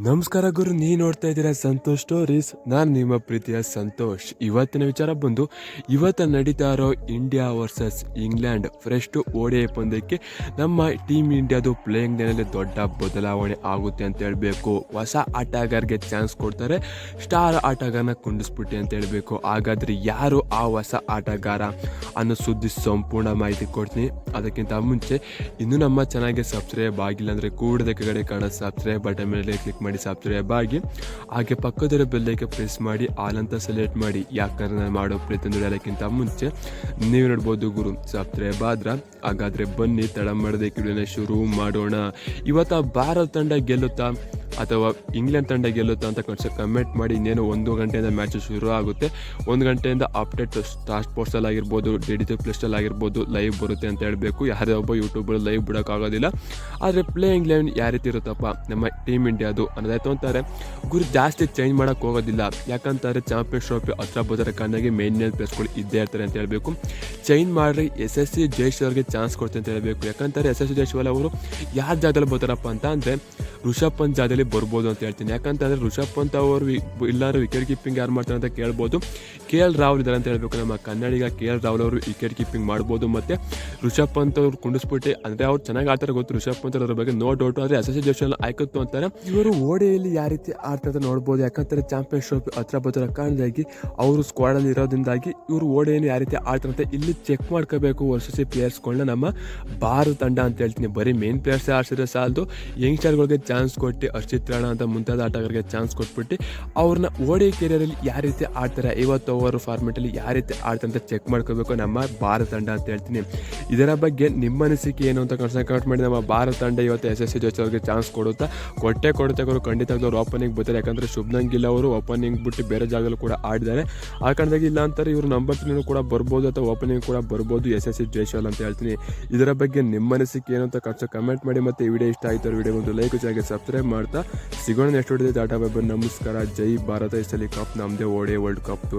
ನಮಸ್ಕಾರ ಗುರು ನೀ ನೋಡ್ತಾ ಇದ್ದೀರಾ ಸಂತೋಷ್ ಸ್ಟೋರೀಸ್ ನಾನು ನಿಮ್ಮ ಪ್ರೀತಿಯ ಸಂತೋಷ್. ಇವತ್ತಿನ ವಿಚಾರ ಬಂದು, ಇವತ್ತು ನಡೀತಾ ಇರೋ ಇಂಡಿಯಾ ವರ್ಸಸ್ ಇಂಗ್ಲೆಂಡ್ ಫ್ರೆಸ್ಟ್ ಓಡಿ ಪಂದ್ಯಕ್ಕೆ ನಮ್ಮ ಟೀಮ್ ಇಂಡಿಯಾದು ಪ್ಲೇಯಿಂಗ್ ಡೇನಲ್ಲಿ ದೊಡ್ಡ ಬದಲಾವಣೆ ಆಗುತ್ತೆ ಅಂತ ಹೇಳಬೇಕು. ಹೊಸ ಆಟಗಾರರಿಗೆ ಚಾನ್ಸ್ ಕೊಡ್ತಾರೆ ಸ್ಟಾರ್ ಆಟಗಾರನ ಕುಂಡಿಸ್ಬಿಟ್ಟೆ ಅಂತ ಹೇಳಬೇಕು. ಹಾಗಾದ್ರೆ ಯಾರು ಆ ಹೊಸ ಆಟಗಾರ? ಅನ್ನೋ ಸುದ್ದಿ ಸಂಪೂರ್ಣ ಮಾಹಿತಿ ಕೊಡ್ತೀನಿ. ಅದಕ್ಕಿಂತ ಮುಂಚೆ, ಇನ್ನೂ ನಮ್ಮ ಚೆನ್ನಾಗಿ ಸಬ್ಸ್ಕ್ರೈಬ್ ಆಗಿಲ್ಲ ಅಂದರೆ ಕೂಡದ ಕಡೆ ಕಾಣೋ ಸಬ್ಸ್ಕ್ರೈಬ್ ಬಟನ್ ಮೇಲೆ ಕ್ಲಿಕ್ ಮಾಡಿ ಸಬ್ಸ್ಕ್ರೈಬ್ ಆಗಿ. ಹಾಗೆ ಪಕ್ಕದಲ್ಲಿರೋ ಬೆಲ್ಲೈಕೆ ಪ್ರೆಸ್ ಮಾಡಿ ಆಲ್ ಅಂತ ಸೆಲೆಕ್ಟ್ ಮಾಡಿ. ಯಾಕಂದ್ರೆ ನಾನು ಮಾಡೋ ಪ್ರತಿಯೊಂದು ಹೇಳೋಕ್ಕಿಂತ ಮುಂಚೆ ನೀವು ನೋಡ್ಬೋದು ಗುರು ಸಬ್ಸ್ಕ್ರೈಬ್ ಆದ್ರ ಹಾಗಾದರೆ ಬನ್ನಿ, ತಡ ಮಾಡೋದಕ್ಕೆ ಶುರು ಮಾಡೋಣ. ಇವತ್ತು ಭಾರತ ತಂಡ ಗೆಲ್ಲುತ್ತಾ? ಅಥವಾ ಇಂಗ್ಲೆಂಡ್ ತಂಡ ಗೆಲ್ಲುತ್ತಾ ಅಂತ ಕನ್ಸ ಕಮೆಂಟ್ ಮಾಡಿ ಇನ್ನೇನು ಒಂದು ಗಂಟೆಯಿಂದ ಮ್ಯಾಚ್ ಶುರು ಆಗುತ್ತೆ. ಒಂದು ಗಂಟೆಯಿಂದ ಅಪ್ಡೇಟ್ ಸ್ಟಾರ್ ಸ್ಪೋರ್ಟ್ಸಲ್ಲಿ ಆಗಿರ್ಬೋದು ಡಿ ಡಿ ಪ್ಲಸ್ಟಲ್ಲಿ ಆಗಿರ್ಬೋದು ಲೈವ್ ಬರುತ್ತೆ ಅಂತ ಹೇಳಬೇಕು. ಯಾರೇ ಒಬ್ಬ ಯೂಟ್ಯೂಬಲ್ಲಿ ಲೈವ್ ಬಿಡೋಕ್ಕಾಗೋದಿಲ್ಲ. ಆದರೆ ಪ್ಲೇಯಿಂಗ್ ಲೆವೆನ್ ಯಾವ ರೀತಿ ಇರುತ್ತಪ್ಪ? ನಮ್ಮ ಟೀಮ್ ಇಂಡಿಯಾದು ಅನ್ನೋದಾಯ್ತು ಅಂತಾರೆ. ಗುರು ಜಾಸ್ತಿ ಚೇಂಜ್ ಮಾಡೋಕ್ಕೆ ಹೋಗೋದಿಲ್ಲ. ಯಾಕಂತಾರೆ ಚಾಂಪಿಯನ್ಸ್ ಟ್ರೋಫಿ ಹತ್ರ ಬದರ ಕಾರಣಾಗಿ ಮೇನ್ ಮೇನ್ ಪ್ಲೇಸ್ಗಳು ಇದ್ದೇ ಇರ್ತಾರೆ ಅಂತ ಹೇಳಬೇಕು. ಚೇಂಜ್ ಮಾಡ್ರಿ, ಎಸ್ ಎಸ್ ಸಿ ಜೈಶ್ವರ್ಗೆ ಚಾನ್ಸ್ ಕೊಡ್ತೀನಿ ಅಂತ ಹೇಳಬೇಕು. ಯಾಕಂತಾರೆ ಎಸ್ ಎಸ್ ಸಿ ಜಯೇಶ್ವಲ್ ಅವರು ಯಾವ ಜಾಗದಲ್ಲಿ ಬರ್ತಾರಪ್ಪ ಅಂತ ಅಂದರೆ ಋಷಭ್ ಪಂತ್ ಜಾಗದಲ್ಲಿ ಬರ್ಬೋದು ಅಂತ ಹೇಳ್ತೀನಿ. ಯಾಕಂತಂದರೆ ಋಷಭ್ ಪಂತ್ ಅವರು ಇಲ್ಲಾರು ವಿಕೆಟ್ ಕೀಪಿಂಗ್ ಯಾರು ಮಾಡ್ತಾರೆ ಅಂತ ಕೇಳ್ಬೋದು. ಕೆ ಎಲ್ ರಾಹುಲ್ ಇದ್ದಾರೆ ಅಂತ ಹೇಳಬೇಕು ನಮ್ಮ ಕನ್ನಡಿಗ ಕೆ ಎಲ್ ರಾಹುಲ್ ಅವರು ವಿಕೆಟ್ ಕೀಪಿಂಗ್ ಮಾಡ್ಬೋದು ಮತ್ತು ಋಷಭ್ ಪಂತ್ ಅವರು ಕುಂಡಿಸ್ಬಿಟ್ಟು ಅಂದರೆ ಅವ್ರು ಚೆನ್ನಾಗಿ ಆಡ್ತಾರೆ ಗೊತ್ತು. ಋಷಭ್ ಪಂತ್ ಅವರ ಬಗ್ಗೆ ನೋ ಡೌಟ್ ಆದರೆ ಎಸ್ ಎಸ್ ಸಿ ಜೋಶಲ್ಲಿ ಆಯ್ಕತ್ತು ಅಂತಾರೆ. ಇವರು ಓಡೆಯಲ್ಲಿ ಯಾವ ರೀತಿ ಆಡ್ತಾರೆ ನೋಡ್ಬೋದು. ಯಾಕಂತಾರೆ ಚಾಂಪಿಯನ್ಶಿಪ್ ಹತ್ರ ಬದರ ಕಾರಣದಾಗಿ ಅವರು ಸ್ಕ್ವಾಡಲ್ಲಿ ಇರೋದ್ರಿಂದಾಗಿ ಇವರು ಓಡೆಯನ್ನು ಯಾವ ರೀತಿ ಆಡ್ತಾರೆ ಅಂತ ಇಲ್ಲಿ ಚೆಕ್ ಮಾಡ್ಕೋಬೇಕು ವರ್ಷಸಿ ಪ್ಲೇಯರ್ಸ್ಗಳನ್ನ ನಮ್ಮ ಭಾರತ ತಂಡ ಅಂತ ಹೇಳ್ತೀನಿ. ಬರೀ ಮೇನ್ ಪ್ಲೇಯರ್ಸ್ ಆಡ್ಸಿದ್ರೆ ಸಾಲದು. ಯಂಗ್ಸ್ಟರ್ಗಳಿಗೆ ಚಾನ್ಸ್ ಕೊಟ್ಟು ಹರ್ಷಿತ್ ರಾಣ ಅಂತ ಮುಂತಾದ ಆಟಗಾರರಿಗೆ ಚಾನ್ಸ್ ಕೊಟ್ಬಿಟ್ಟು ಅವ್ರನ್ನ ಓಡಿ ಕೆರಿಯರಲ್ಲಿ ಯಾವ ರೀತಿ ಆಡ್ತಾರೆ, ಐವತ್ತು ಓವರ್ ಫಾರ್ಮೆಟಲ್ಲಿ ಯಾವ ರೀತಿ ಆಡ್ತಾರೆ ಅಂತ ಚೆಕ್ ಮಾಡ್ಕೋಬೇಕು ನಮ್ಮ ಭಾರತ ತಂಡ ಅಂತ ಹೇಳ್ತೀನಿ. ಇದರ ಬಗ್ಗೆ ನಿಮ್ಮ ಅನಿಸಿಕೆ ಏನು ಅಂತ ಕನ್ಸಲ್ಟ್ ಮಾಡಿ. ನಮ್ಮ ಭಾರತ ತಂಡ ಇವತ್ತು ಎಸ್ ಎಸ್ ಸಿ ಜೋಶ್ ಅವ್ರಿಗೆ ಚಾನ್ಸ್ ಕೊಡುತ್ತಾ? ಕೊಟ್ಟೆ ಕೊಡುತ್ತೆ ಅವರು ಖಂಡಿತವಾಗ್ಲೂ ಅವ್ರು ಓಪನಿಂಗ್ ಬರ್ತಾರೆ ಯಾಕಂದರೆ ಶುಭನಂಗಿಲ್ಲ ಗಿಲ್ ಅವರು ಓಪನಿಂಗ್ ಬಿಟ್ಟು ಬೇರೆ ಜಾಗದಲ್ಲಿ ಕೂಡ ಆಡಿದ್ದಾರೆ. ಆ ಕಾರಣದಾಗಿ ಇಲ್ಲ ಅಂತಾರೆ, ಇವರು ನಂಬರ್ ತ್ರೀನೂ ಕೂಡ ಬರ್ಬೋದು ಅಥವಾ ಓಪನಿಂಗ್ ಕೂಡ ಬರ್ಬೋದು, ಎಸ್ ಎಸ್ ಸಿ ಜೈಶಾಲ್ ಅಂತ ಹೇಳ್ತೀನಿ. ಇದರ ಬಗ್ಗೆ ನಿಮ್ಮ ಅನಿಸಿಕೆ ಏನು ಅಂತ ಖರ್ಚು ಕಮೆಂಟ್ ಮಾಡಿ ಮತ್ತೆ ವಿಡಿಯೋ ಇಷ್ಟ ಆಯ್ತು ವಿಡಿಯೋ ಒಂದು ಲೈಕ್ ಚೆನ್ನಾಗಿ ಸಬ್ಸ್ಕ್ರೈಬ್ ಮಾಡ್ತಾ ಸಿಗೋಣ ನೆಕ್ಸ್ಟ್ ವಿಡಿಯೋ ಟಾಟಾ ಬೈಬರ್ ನಮಸ್ಕಾರ. ಜೈ ಭಾರತ. ಇಷ್ಟಲ್ಲಿ ಕಪ್ ನಮ್ಮದೇ ಓಡೆ ವರ್ಲ್ಡ್ ಕಪ್